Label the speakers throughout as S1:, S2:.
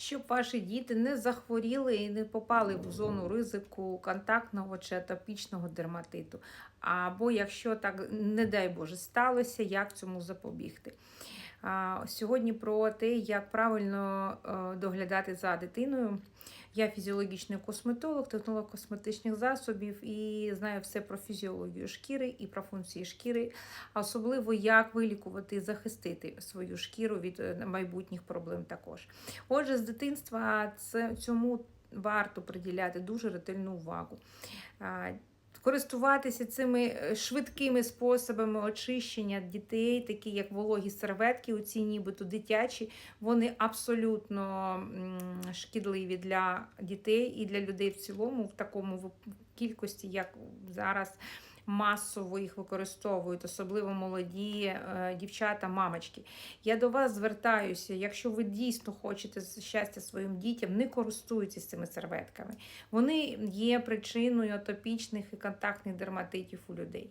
S1: щоб ваші діти не захворіли і не попали в зону ризику контактного чи атопічного дерматиту. Або якщо так, не дай Боже, сталося, як цьому запобігти. Сьогодні про те, як правильно е, доглядати за дитиною. Я фізіологічний косметолог, технолог косметичних засобів і знаю все про фізіологію шкіри і про функції шкіри, особливо як вилікувати і захистити свою шкіру від е, майбутніх проблем також. Отже, з дитинства цьому варто приділяти дуже ретельну увагу. Користуватися цими е, швидкими способами очищення дітей, такі як вологі серветки, оці нібито дитячі, вони абсолютно шкідливі для дітей і для людей в цілому, в такому кількості, як зараз масово їх використовують, особливо молоді е, дівчата, мамочки. Я до вас звертаюся, якщо ви дійсно хочете щастя своїм дітям, не користуйтесь цими серветками. Вони є причиною атопічних і контактних дерматитів у людей.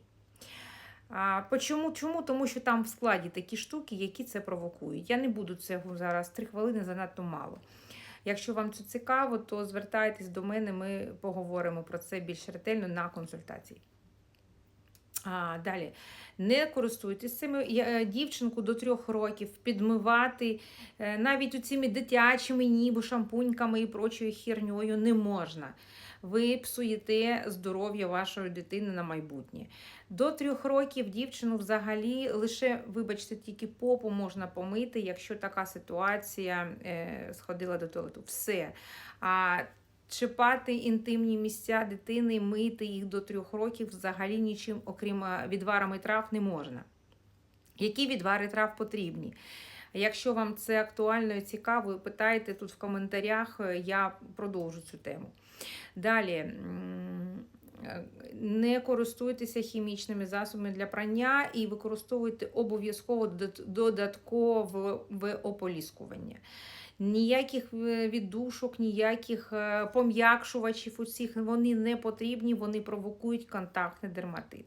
S1: А почому? Чому? Тому що там в складі такі штуки, які це провокують. Я не буду цього зараз, три хвилини занадто мало. Якщо вам це цікаво, то звертайтесь до мене, ми поговоримо про це більш ретельно на консультації. А, далі. Не користуйтесь цими е, дівчинку до трьох років підмивати е, навіть цими дитячими ніби шампуньками і прочою херньою не можна. Ви псуєте здоров'я вашої дитини на майбутнє. До трьох років дівчину взагалі лише, вибачте, тільки попу можна помити, якщо така ситуація е, сходила до туалету. Все. А чіпати інтимні місця дитини, мити їх до трьох років взагалі нічим, окрім е, відварами трав, не можна. Які відвари трав потрібні? Якщо вам це актуально і цікаво, питайте тут в коментарях, е, я продовжу цю тему. Далі. е, Не користуйтеся хімічними засобами для прання і використовуйте обов'язково додаткове ополіскування. Ніяких е, віддушок, ніяких е, пом'якшувачів усіх вони не потрібні, вони провокують контактний дерматит.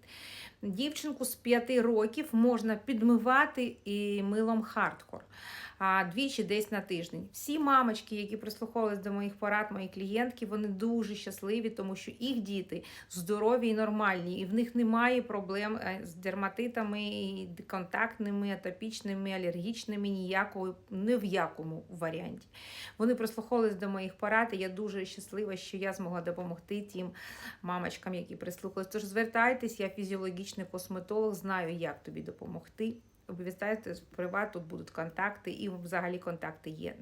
S1: Дівчинку з 5 років можна підмивати і милом хардкор двічі десь на тиждень. Всі мамочки, які прислуховувались до моїх порад, мої клієнтки, вони дуже щасливі, тому що їх діти здорові і нормальні, і в них немає проблем е, з дерматитами, контактними, атопічними, алергічними, ніякого, ні в якому варіанті. Вони прислухались до моїх порад, і я дуже щаслива, що я змогла допомогти тим мамочкам, які прислухались. Тож звертайтесь, я фізіологічний косметолог, знаю, як тобі допомогти. Обов'язково приват, тут будуть контакти, і взагалі контакти є.